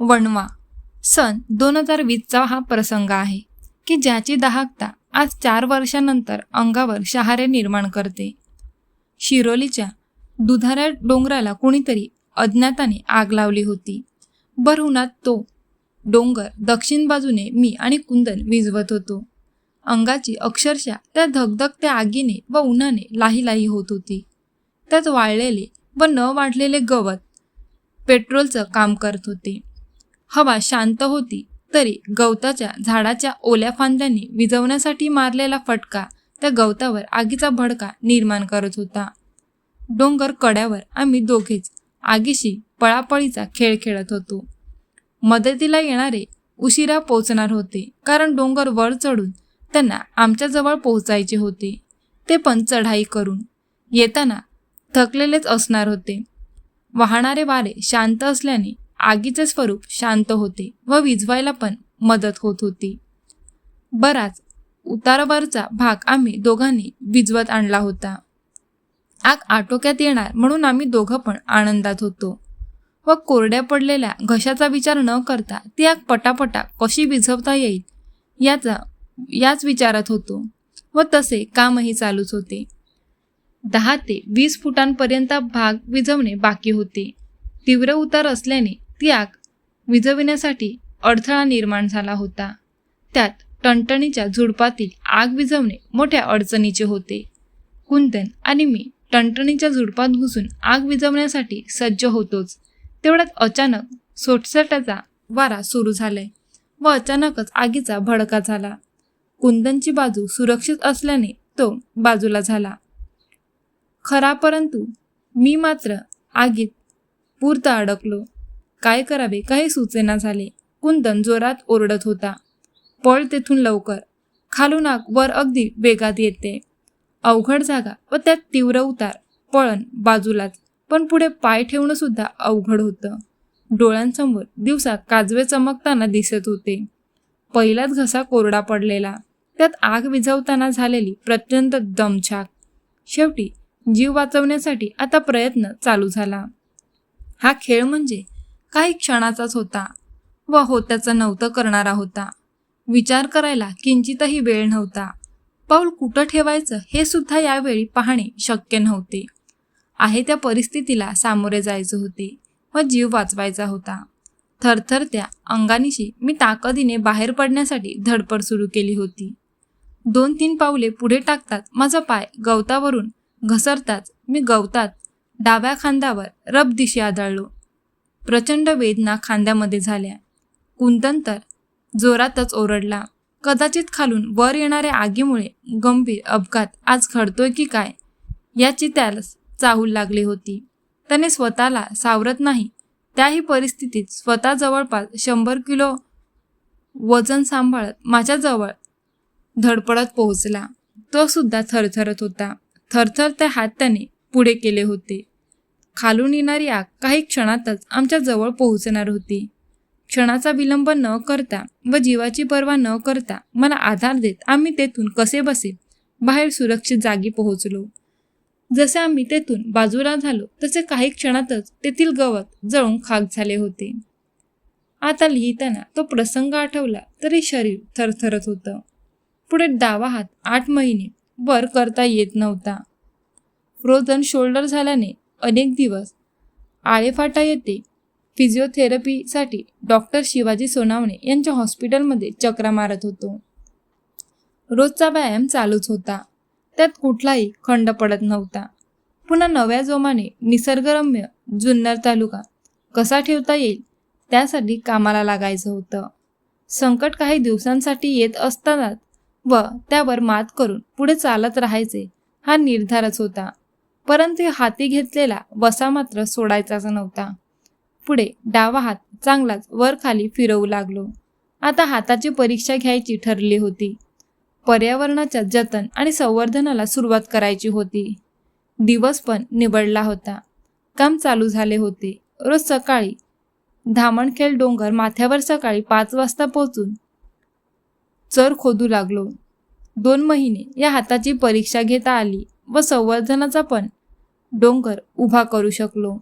वणवा. सन दोन हजार वीसचा हा प्रसंग आहे की ज्याची दाहकता आज चार वर्षानंतर अंगावर शहारे निर्माण करते. शिरोलीच्या दुधाऱ्या डोंगराला कुणीतरी अज्ञाताने आग लावली होती. भर उन्हात तो डोंगर दक्षिण बाजूने मी आणि कुंदन विजवत होतो. अंगाची अक्षरशः त्या धगधगत्या आगीने व उन्हाने लाही लाही होत होती. त्यात वाळलेले व न वाढलेले गवत पेट्रोलचं काम करत होते. हवा शांत होती. तरी गवताच्या झाडाच्या ओल्या फांद्यांनी विझवण्यासाठी मारलेला फटका त्या गवतावर आगीचा भडका निर्माण करत होता. डोंगर कड्यावर आम्ही दोघेच आगीशी पळापळीचा खेळ खेळत होतो. मदतीला येणारे उशिरा पोचणार होते कारण डोंगर वर चढून त्यांना आमच्याजवळ पोहोचायचे होते. ते पण चढाई करून येताना थकलेलेच असणार होते. वाहणारे वारे शांत असल्याने आगीचे स्वरूप शांत होते व विझवायला पण मदत होत होती. बराच उतारावरचा भाग आम्ही दोघांनी विझवत आणला होता. आग आटोक्यात येणार म्हणून आम्ही दोघं पण आनंदात होतो. व कोरड्या पडलेल्या घशाचा विचार न करता ती आग पटापटा कशी विझवता येईल याचा याच विचारात होतो व तसे कामही चालूच होते. दहा ते वीस फुटांपर्यंत भाग विझवणे बाकी होते. तीव्र उतार असल्याने त्याग विझविण्यासाठी अडथळा निर्माण झाला होता. त्यात टणटणीच्या झुडपातील आग विझवणे मोठ्या अडचणीचे होते. कुंदन आणि मी टणटणीच्या झुडपात घुसून आग विझवण्यासाठी सज्ज होतोच. तेवढ्यात अचानक सोटसटाचा वारा सुरू झालाय व अचानकच आगीचा भडका झाला. कुंदनची बाजू सुरक्षित असल्याने तो बाजूला झाला. खरा परंतु मी मात्र आगीत पुरता अडकलो. काय करावे? काही सुचेना झाले. कुंदन जोरात ओरडत होता. पळ तेथून लवकर. खालून आग वर अगदी वेगात येते. अवघड जागा व त्यात तीव्र उतार. पळण बाजूलाच. पण पुढे पाय ठेवणं सुद्धा अवघड होतं. डोळ्यांसमोर दिवसा काजवे चमकताना दिसत होते. पहिलाच घसा कोरडा पडलेला. त्यात आग विझवताना झालेली प्रचंड दमछाक. शेवटी जीव वाचवण्यासाठी आता प्रयत्न चालू झाला. हा खेळ म्हणजे काही क्षणाचाच होता व होत्याचं नव्हतं करणारा होता. विचार करायला किंचितही वेळ नव्हता. पाऊल कुठं ठेवायचं हे सुद्धा यावेळी पाहणे शक्य नव्हते. आहे त्या परिस्थितीला सामोरे जायचे होते व जीव वाचवायचा होता. थरथरत्या अंगानिशी मी ताकदीने बाहेर पडण्यासाठी धडपड सुरू केली होती. दोन तीन पावले पुढे टाकतात माझा पाय गवतावरून घसरताच मी गवतात डाव्या खांद्यावर रब दिशी आदळलो. प्रचंड वेदना खांद्यामध्ये झाल्या. कुंतन तर जोरातच ओरडला कदाचित खालून वर येणाऱ्या आगीमुळे गंभीर अपघात आज घडतोय की काय? याची त्याला चाहूल लागली होती. त्याने स्वतःला सावरत नाही त्याही परिस्थितीत स्वतः जवळपास शंभर किलो वजन सांभाळत माझ्याजवळ धडपडत पोहोचला. तो सुद्धा थरथरत होता. थरथर हात त्याने पुढे केले होते. खालून येणारी आग काही क्षणातच आमच्या जवळ पोहोचणार होती. क्षणाचा विलंब न करता व जीवाची पर्वा न करता मला आधार देत आम्ही तेथून कसे बसे? बाहेर सुरक्षित जागी पोहोचलो. जसे आम्ही तेथून बाजूला झालो तसे काही क्षणातच तेथील गवत जळून खाक झाले होते. आता लिहिताना तो प्रसंग आठवला तरी शरीर थरथरत होतं. पुढे डावा हात आठ महिने वर करता येत नव्हता. फ्रोझन शोल्डर झाल्याने अनेक दिवस आळेफाटा येथे फिजिओथेरपीसाठी डॉक्टर शिवाजी सोनावणे यांच्या हॉस्पिटलमध्ये चक्रा मारत होतो. रोजचा व्यायाम चालूच होता. त्यात कुठलाही खंड पडत नव्हता. पुन्हा नव्या जोमाने निसर्गरम्य जुन्नर तालुका कसा ठेवता येईल त्यासाठी कामाला लागायचं होतं. संकट काही दिवसांसाठी येत असतानाच व त्यावर मात करून पुढे चालत राहायचे हा निर्धारच होता. परंतु हाती घेतलेला वसा मात्र सोडायचाच नव्हता. पुढे डावा हात चांगलाच वर खाली फिरवू लागलो. आता हाताची परीक्षा घ्यायची ठरली होती. पर्यावरणाच्या जतन आणि संवर्धनाला सुरुवात करायची होती. दिवस पण निवडला होता. काम चालू झाले होते. रोज सकाळी धामणखेल डोंगर माथ्यावर सकाळी पाच वाजता पोहोचून चर खोदू लागलो. दोन महिने या हाताची परीक्षा घेता आली व संवर्धनाचा पण डोंगर उभा करू शकलो.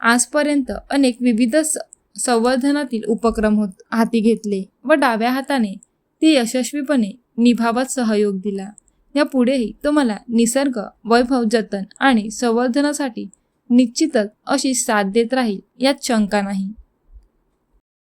आजपर्यंत अनेक विविध स- संवर्धनातील उपक्रम होत हाती घेतले व डाव्या हाताने ते यशस्वीपणे निभावत सहयोग दिला. या पुढेही तो मला निसर्ग वैभव जतन आणि संवर्धनासाठी निश्चितच अशी साथ देत राहील यात शंका नाही.